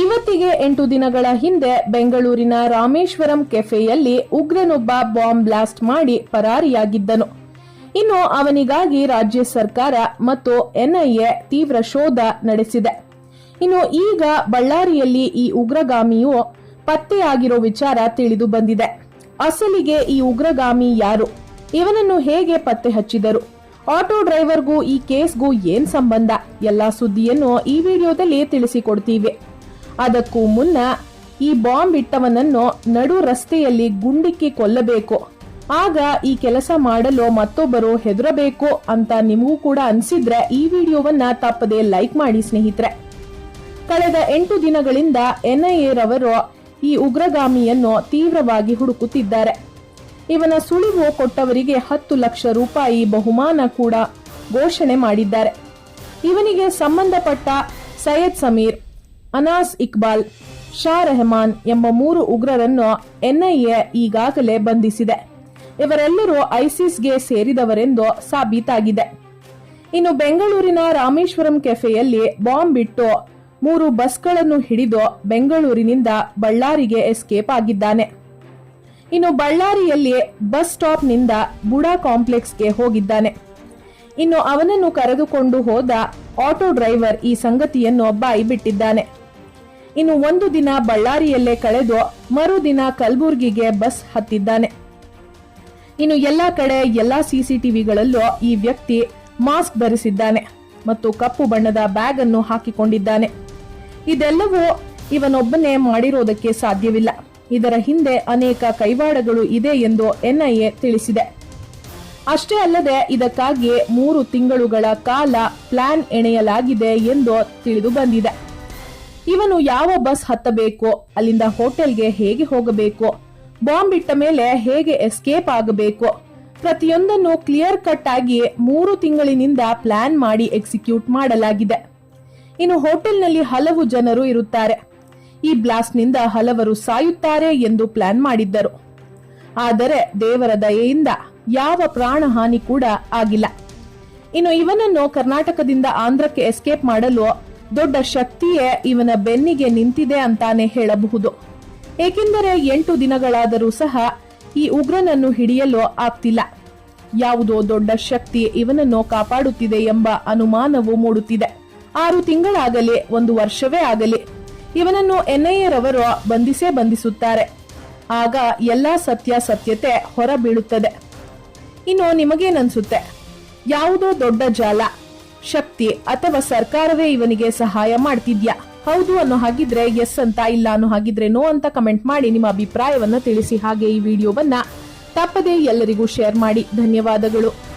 ಇವತ್ತಿಗೆ ಎಂಟು ದಿನಗಳ ಹಿಂದೆ ಬೆಂಗಳೂರಿನ ರಾಮೇಶ್ವರಂ ಕೆಫೆಯಲ್ಲಿ ಉಗ್ರನೊಬ್ಬ ಬಾಂಬ್ ಬ್ಲಾಸ್ಟ್ ಮಾಡಿ ಪರಾರಿಯಾಗಿದ್ದನು. ಇನ್ನು ಅವನಿಗಾಗಿ ರಾಜ್ಯ ಸರ್ಕಾರ ಮತ್ತು ಎನ್ಐಎ ತೀವ್ರ ಶೋಧ ನಡೆಸಿದೆ. ಇನ್ನು ಈಗ ಬಳ್ಳಾರಿಯಲ್ಲಿ ಈ ಉಗ್ರಗಾಮಿಯು ಪತ್ತೆಯಾಗಿರೋ ವಿಚಾರ ತಿಳಿದು ಬಂದಿದೆ. ಅಸಲಿಗೆ ಈ ಉಗ್ರಗಾಮಿ ಯಾರು? ಇವನನ್ನು ಹೇಗೆ ಪತ್ತೆ ಹಚ್ಚಿದರು? ಆಟೋ ಡ್ರೈವರ್ಗೂ ಈ ಕೇಸ್ಗೂ ಏನ್ ಸಂಬಂಧ? ಎಲ್ಲಾ ಸುದ್ದಿಯನ್ನು ಈ ವಿಡಿಯೋದಲ್ಲಿ ತಿಳಿಸಿಕೊಡ್ತೀವಿ. ಅದಕ್ಕೂ ಮುನ್ನ ಈ ಬಾಂಬ್ ಇಟ್ಟವನನ್ನು ನಡು ರಸ್ತೆಯಲ್ಲಿ ಗುಂಡಿಕ್ಕಿ ಕೊಲ್ಲಬೇಕು. ಆಗ ಈ ಕೆಲಸ ಮಾಡಲು ಮತ್ತೊಬ್ಬರು ಹೆದರಬೇಕು ಅಂತ ನಿಮಗೂ ಕೂಡ ಅನ್ಸಿದ್ರೆ ಈ ವಿಡಿಯೋವನ್ನ ತಪ್ಪದೆ ಲೈಕ್ ಮಾಡಿ ಸ್ನೇಹಿತರೆ. ಕಳೆದ ಎಂಟು ದಿನಗಳಿಂದ ಎನ್ಐಎ ರವರು ಈ ಉಗ್ರಗಾಮಿಯನ್ನು ತೀವ್ರವಾಗಿ ಹುಡುಕುತ್ತಿದ್ದಾರೆ. ಇವನ ಸುಳಿವು ಕೊಟ್ಟವರಿಗೆ ಹತ್ತು ಲಕ್ಷ ರೂಪಾಯಿ ಬಹುಮಾನ ಕೂಡ ಘೋಷಣೆ ಮಾಡಿದ್ದಾರೆ. ಇವನಿಗೆ ಸಂಬಂಧಪಟ್ಟ ಸೈಯದ್ ಸಮೀರ್ ಅನಾಸ್ ಇಕ್ಬಾಲ್, ಶಾ ರೆಹಮಾನ್ ಎಂಬ ಮೂರು ಉಗ್ರರನ್ನು ಎನ್ಐಎ ಈಗಾಗಲೇ ಬಂಧಿಸಿದೆ. ಇವರೆಲ್ಲರೂ ಐಸಿಸ್ಗೆ ಸೇರಿದವರೆಂದು ಸಾಬೀತಾಗಿದೆ. ಇನ್ನು ಬೆಂಗಳೂರಿನ ರಾಮೇಶ್ವರಂ ಕೆಫೆಯಲ್ಲಿ ಬಾಂಬ್ ಇಟ್ಟು ಮೂರು ಬಸ್ಗಳನ್ನು ಹಿಡಿದು ಬೆಂಗಳೂರಿನಿಂದ ಬಳ್ಳಾರಿಗೆ ಎಸ್ಕೇಪ್ ಆಗಿದ್ದಾನೆ. ಇನ್ನು ಬಳ್ಳಾರಿಯಲ್ಲಿ ಬಸ್ ಸ್ಟಾಪ್ನಿಂದ ಬುಡಾ ಕಾಂಪ್ಲೆಕ್ಸ್ಗೆ ಹೋಗಿದ್ದಾನೆ. ಇನ್ನು ಅವನನ್ನು ಕರೆದುಕೊಂಡು ಹೋದ ಆಟೋ ಡ್ರೈವರ್ ಈ ಸಂಗತಿಯನ್ನು ಬಾಯಿ ಬಿಟ್ಟಿದ್ದಾನೆ ಇನ್ನು ಒಂದು ದಿನ ಬಳ್ಳಾರಿಯಲ್ಲೇ ಕಳೆದು ಮರುದಿನ ಕಲಬುರ್ಗಿಗೆ ಬಸ್ ಹತ್ತಿದ್ದಾನೆ. ಇನ್ನು ಎಲ್ಲಾ ಕಡೆ ಎಲ್ಲಾ ಸಿಸಿಟಿವಿಗಳಲ್ಲೂ ಈ ವ್ಯಕ್ತಿ ಮಾಸ್ಕ್ ಧರಿಸಿದ್ದಾನೆ ಮತ್ತು ಕಪ್ಪು ಬಣ್ಣದ ಬ್ಯಾಗ್ ಅನ್ನು ಹಾಕಿಕೊಂಡಿದ್ದಾನೆ. ಇದೆಲ್ಲವೂ ಇವನೊಬ್ಬನೇ ಮಾಡಿರೋದಕ್ಕೆ ಸಾಧ್ಯವಿಲ್ಲ. ಇದರ ಹಿಂದೆ ಅನೇಕ ಕೈವಾಡಗಳು ಇದೆ ಎಂದು ಎನ್ಐಎ ತಿಳಿಸಿದೆ. ಅಷ್ಟೇ ಅಲ್ಲದೆ ಇದಕ್ಕಾಗಿ ಮೂರು ತಿಂಗಳುಗಳ ಕಾಲ ಪ್ಲಾನ್ ಎಣೆಯಲಾಗಿದೆ ಎಂದು ತಿಳಿದು ಬಂದಿದೆ. ಇವನು ಯಾವ ಬಸ್ ಹತ್ತಬೇಕು, ಅಲ್ಲಿಂದ ಹೋಟೆಲ್ಗೆ ಹೇಗೆ ಹೋಗಬೇಕು, ಬಾಂಬ್ ಇಟ್ಟ ಮೇಲೆ ಹೇಗೆ ಎಸ್ಕೇಪ್ ಆಗಬೇಕು, ಪ್ರತಿಯೊಂದನ್ನು ಕ್ಲಿಯರ್ ಕಟ್ ಆಗಿ ಮೂರು ತಿಂಗಳಿನಿಂದ ಪ್ಲಾನ್ ಮಾಡಿ ಎಕ್ಸಿಕ್ಯೂಟ್ ಮಾಡಲಾಗಿದೆ. ಇನ್ನು ಹೋಟೆಲ್ನಲ್ಲಿ ಹಲವು ಜನರು ಇರುತ್ತಾರೆ. ಈ ಬ್ಲಾಸ್ಟ್ನಿಂದ ಹಲವರು ಸಾಯುತ್ತಾರೆ ಎಂದು ಪ್ಲಾನ್ ಮಾಡಿದ್ದರು. ಆದರೆ ದೇವರ ದಯೆಯಿಂದ ಯಾವ ಪ್ರಾಣಹಾನಿ ಕೂಡ ಆಗಿಲ್ಲ. ಇನ್ನು ಇವನನ್ನು ಕರ್ನಾಟಕದಿಂದ ಆಂಧ್ರಕ್ಕೆ ಎಸ್ಕೇಪ್ ಮಾಡಲು ದೊಡ್ಡ ಶಕ್ತಿಯೇ ಇವನ ಬೆನ್ನಿಗೆ ನಿಂತಿದೆ ಅಂತಾನೆ ಹೇಳಬಹುದು. ಏಕೆಂದರೆ ಎಂಟು ದಿನಗಳಾದರೂ ಸಹ ಈ ಉಗ್ರನನ್ನು ಹಿಡಿಯಲು ಆಗ್ತಿಲ್ಲ. ಯಾವುದೋ ದೊಡ್ಡ ಶಕ್ತಿ ಇವನನ್ನು ಕಾಪಾಡುತ್ತಿದೆ ಎಂಬ ಅನುಮಾನವು ಮೂಡುತ್ತಿದೆ. ಆರು ತಿಂಗಳಾಗಲಿ, ಒಂದು ವರ್ಷವೇ ಆಗಲಿ, ಇವನನ್ನು ಎನ್ಐಎ ರವರು ಬಂಧಿಸೇ ಬಂಧಿಸುತ್ತಾರೆ. ಆಗ ಎಲ್ಲಾ ಸತ್ಯಾಸತ್ಯತೆ ಹೊರಬೀಳುತ್ತದೆ. ಇನ್ನು ನಿಮಗೇನನ್ಸುತ್ತೆ? ಯಾವುದೋ ದೊಡ್ಡ ಜಾಲ. ಶಕ್ತಿ ಅಥವಾ ಸರ್ಕಾರವೇ ಇವನಿಗೆ ಸಹಾಯ ಮಾಡ್ತಿದ್ಯಾ? ಹೌದು ಅನ್ನೋ ಹಾಗಿದ್ರೆ ಎಸ್ ಅಂತ, ಇಲ್ಲ ಅನ್ನೋ ಹಾಗಿದ್ರೆ ನೋ ಅಂತ ಕಮೆಂಟ್ ಮಾಡಿ ನಿಮ್ಮ ಅಭಿಪ್ರಾಯವನ್ನ ತಿಳಿಸಿ. ಹಾಗೆ ಈ ವಿಡಿಯೋವನ್ನ ತಪ್ಪದೇ ಎಲ್ಲರಿಗೂ ಶೇರ್ ಮಾಡಿ. ಧನ್ಯವಾದಗಳು.